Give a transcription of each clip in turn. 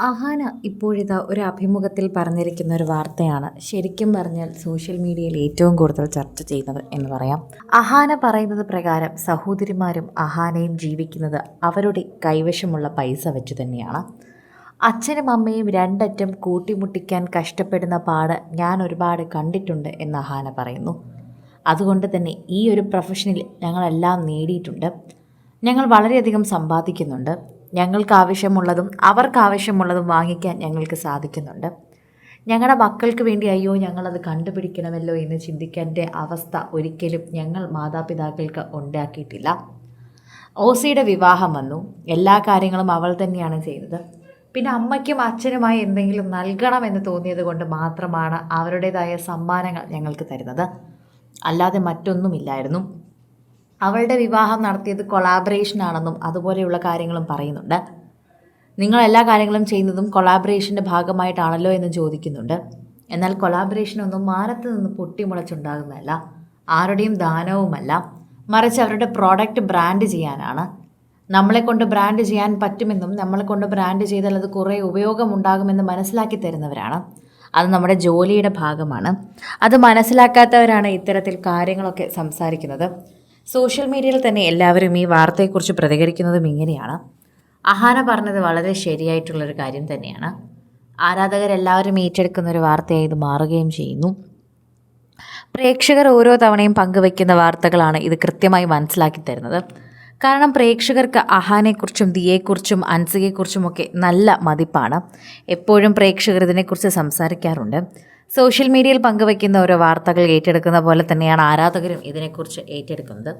അഹാന ഇപ്പോഴിതാ ഒരു അഭിമുഖത്തിൽ പറഞ്ഞിരിക്കുന്ന ഒരു വാർത്തയാണ്. ശരിക്കും പറഞ്ഞാൽ സോഷ്യൽ മീഡിയയിൽ ഏറ്റവും കൂടുതൽ ചർച്ച ചെയ്യുന്നത് എന്ന് പറയാം. അഹാന പറയുന്നത് പ്രകാരം സഹോദരിമാരും അഹാനയും ജീവിക്കുന്നത് അവരുടെ കൈവശമുള്ള പൈസ വെച്ച് തന്നെയാണ്. അച്ഛനും അമ്മയും രണ്ടറ്റം കൂട്ടിമുട്ടിക്കാൻ കഷ്ടപ്പെടുന്ന പാട് ഞാൻ ഒരുപാട് കണ്ടിട്ടുണ്ട് എന്ന് അഹാന പറയുന്നു. അതുകൊണ്ട് തന്നെ ഈ ഒരു പ്രൊഫഷനിൽ ഞങ്ങളെല്ലാം നേടിയിട്ടുണ്ട്. ഞങ്ങൾ വളരെയധികം സമ്പാദിക്കുന്നുണ്ട്. ഞങ്ങൾക്ക് ആവശ്യമുള്ളതും അവർക്ക് ആവശ്യമുള്ളതും വാങ്ങിക്കാൻ ഞങ്ങൾക്ക് സാധിക്കുന്നുണ്ട്. ഞങ്ങളുടെ മക്കൾക്ക് വേണ്ടി അയ്യോ ഞങ്ങളത് കണ്ടുപിടിക്കണമല്ലോ എന്ന് ചിന്തിക്കേണ്ട അവസ്ഥ ഒരിക്കലും ഞങ്ങൾ മാതാപിതാക്കൾക്ക് ഉണ്ടാക്കിയിട്ടില്ല. ഓസിയുടെ വിവാഹം വന്നു. എല്ലാ കാര്യങ്ങളും അവൾ തന്നെയാണ് ചെയ്തത്. പിന്നെ അമ്മയ്ക്കും അച്ഛനുമായി എന്തെങ്കിലും നൽകണമെന്ന് തോന്നിയത് കൊണ്ട് മാത്രമാണ് അവരുടേതായ സമ്മാനങ്ങൾ ഞങ്ങൾക്ക് തരുന്നത്. അല്ലാതെ മറ്റൊന്നുമില്ലായിരുന്നു. അവളുടെ വിവാഹം നടത്തിയത് കൊളാബറേഷൻ ആണെന്നും അതുപോലെയുള്ള കാര്യങ്ങളും പറയുന്നുണ്ട്. നിങ്ങൾ എല്ലാ കാര്യങ്ങളും ചെയ്യുന്നതും കൊളാബറേഷന്റെ ഭാഗമായിട്ടാണല്ലോ എന്ന് ചോദിക്കുന്നുണ്ട്. എന്നാൽ കൊളാബറേഷൻ ഒന്നും മാനത്ത് നിന്ന് പൊട്ടിമുളച്ചുണ്ടാകുന്നതല്ല. ആരുടെയും ദാനവുമല്ല. മറിച്ച് അവരുടെ പ്രോഡക്റ്റ് ബ്രാൻഡ് ചെയ്യാനാണ്. നമ്മളെ കൊണ്ട് ബ്രാൻഡ് ചെയ്യാൻ പറ്റുമെന്നും നമ്മളെ കൊണ്ട് ബ്രാൻഡ് ചെയ്താൽ അത് കുറേ ഉപയോഗമുണ്ടാകുമെന്ന് മനസ്സിലാക്കി തരുന്നവരാണ്. അത് നമ്മുടെ ജോലിയുടെ ഭാഗമാണ്. അത് മനസ്സിലാക്കാത്തവരാണ് ഇത്തരത്തിൽ കാര്യങ്ങളൊക്കെ സംസാരിക്കുന്നത്. സോഷ്യൽ മീഡിയയിൽ തന്നെ എല്ലാവരും ഈ വാർത്തയെക്കുറിച്ച് പ്രതികരിക്കുന്നതും ഇങ്ങനെയാണ്. അഹാന പറഞ്ഞത് വളരെ ശരിയായിട്ടുള്ളൊരു കാര്യം തന്നെയാണ്. ആരാധകരെല്ലാവരും ഏറ്റെടുക്കുന്ന ഒരു വാർത്തയായി ഇത് മാറുകയും ചെയ്യുന്നു. പ്രേക്ഷകർ ഓരോ തവണയും പങ്കുവയ്ക്കുന്ന വാർത്തകളാണ് ഇത് കൃത്യമായി മനസ്സിലാക്കി തരുന്നത്. കാരണം പ്രേക്ഷകർക്ക് അഹാനെക്കുറിച്ചും ദിയെക്കുറിച്ചും അൻസികയെക്കുറിച്ചുമൊക്കെ നല്ല മതിപ്പാണ്. എപ്പോഴും പ്രേക്ഷകർ ഇതിനെക്കുറിച്ച് സംസാരിക്കാറുണ്ട്. സോഷ്യൽ മീഡിയയിൽ പങ്കുവയ്ക്കുന്ന ഓരോ വാർത്തകൾ ഏറ്റെടുക്കുന്ന പോലെ തന്നെയാണ് ആരാധകരും ഇതിനെക്കുറിച്ച് ഏറ്റെടുക്കുന്നത്.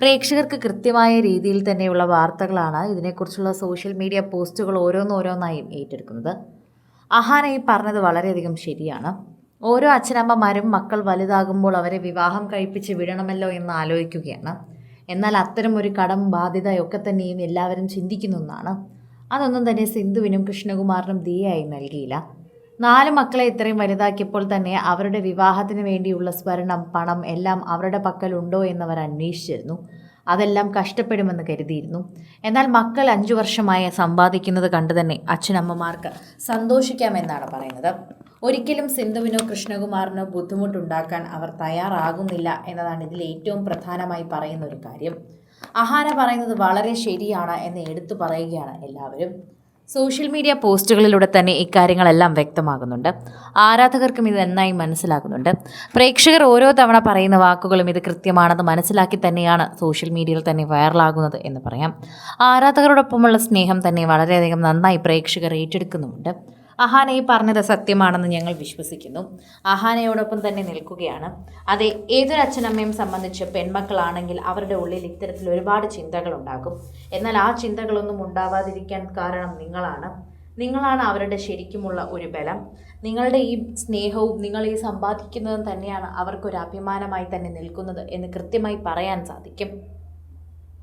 പ്രേക്ഷകർക്ക് കൃത്യമായ രീതിയിൽ തന്നെയുള്ള വാർത്തകളാണ് ഇതിനെക്കുറിച്ചുള്ള സോഷ്യൽ മീഡിയ പോസ്റ്റുകൾ ഓരോന്നോരോന്നായും ഏറ്റെടുക്കുന്നത്. അഹാന ഈ പറഞ്ഞത് വളരെയധികം ശരിയാണ്. ഓരോ അച്ഛനമ്മമാരും മക്കൾ വലുതാകുമ്പോൾ അവരെ വിവാഹം കഴിപ്പിച്ച് വിടണമല്ലോ എന്ന് ആലോചിക്കുകയാണ്. എന്നാൽ അത്തരം ഒരു കടം ബാധ്യതയൊക്കെ തന്നെയും എല്ലാവരും ചിന്തിക്കുന്ന ഒന്നാണ്. അതൊന്നും തന്നെ സിന്ധുവിനും കൃഷ്ണകുമാറിനും ദിയായി നൽകിയില്ല. നാല് മക്കളെ ഇത്രയും വലുതാക്കിയപ്പോൾ തന്നെ അവരുടെ വിവാഹത്തിന് വേണ്ടിയുള്ള സ്വർണം പണം എല്ലാം അവരുടെ പക്കലുണ്ടോ എന്നവർ അന്വേഷിച്ചിരുന്നു. അതെല്ലാം കഷ്ടപ്പെടുമെന്ന് കരുതിയിരുന്നു. എന്നാൽ മക്കൾ അഞ്ചു വർഷമായി സമ്പാദിക്കുന്നത് കണ്ടു തന്നെ അച്ഛനമ്മമാർക്ക് സന്തോഷിക്കാമെന്നാണ് പറയുന്നത്. ഒരിക്കലും സിന്ധുവിനോ കൃഷ്ണകുമാറിനോ ബുദ്ധിമുട്ടുണ്ടാക്കാൻ അവർ തയ്യാറാകുന്നില്ല എന്നതാണ് ഇതിൽ ഏറ്റവും പ്രധാനമായി പറയുന്ന ഒരു കാര്യം. അഹാന പറയുന്നത് വളരെ ശരിയാണ് എന്ന് എടുത്തു പറയുകയാണ് എല്ലാവരും. സോഷ്യൽ മീഡിയ പോസ്റ്റുകളിലൂടെ തന്നെ ഇക്കാര്യങ്ങളെല്ലാം വ്യക്തമാകുന്നുണ്ട്. ആരാധകർക്കും ഇത് നന്നായി മനസ്സിലാകുന്നുണ്ട്. പ്രേക്ഷകർ ഓരോ തവണ പറയുന്ന വാക്കുകളും ഇത് കൃത്യമാണെന്ന് മനസ്സിലാക്കി തന്നെയാണ് സോഷ്യൽ മീഡിയയിൽ തന്നെ വൈറലാകുന്നത് എന്ന് പറയാം. ആരാധകരോടൊപ്പമുള്ള സ്നേഹം തന്നെ വളരെയധികം നന്നായി പ്രേക്ഷകർ ഏറ്റെടുക്കുന്നുമുണ്ട്. അഹാന ഈ പറഞ്ഞത് സത്യമാണെന്ന് ഞങ്ങൾ വിശ്വസിക്കുന്നു. അഹാനയോടൊപ്പം തന്നെ നിൽക്കുകയാണ്. അതെ ഏതൊരു അച്ഛനമ്മയും സംബന്ധിച്ച് പെൺമക്കളാണെങ്കിൽ അവരുടെ ഉള്ളിൽ ഇത്തരത്തിൽ ഒരുപാട് ചിന്തകൾ ഉണ്ടാകും എന്നാൽ ആ ചിന്തകളൊന്നും ഉണ്ടാവാതിരിക്കാൻ കാരണം നിങ്ങളാണ്. നിങ്ങളാണ് അവരുടെ ശരിക്കുമുള്ള ഒരു ബലം. നിങ്ങളുടെ ഈ സ്നേഹവും നിങ്ങൾ ഈ സമ്പാദിക്കുന്നതും തന്നെയാണ് അവർക്കൊരു അഭിമാനമായി തന്നെ നിൽക്കുന്നത് എന്ന് കൃത്യമായി പറയാൻ സാധിക്കും.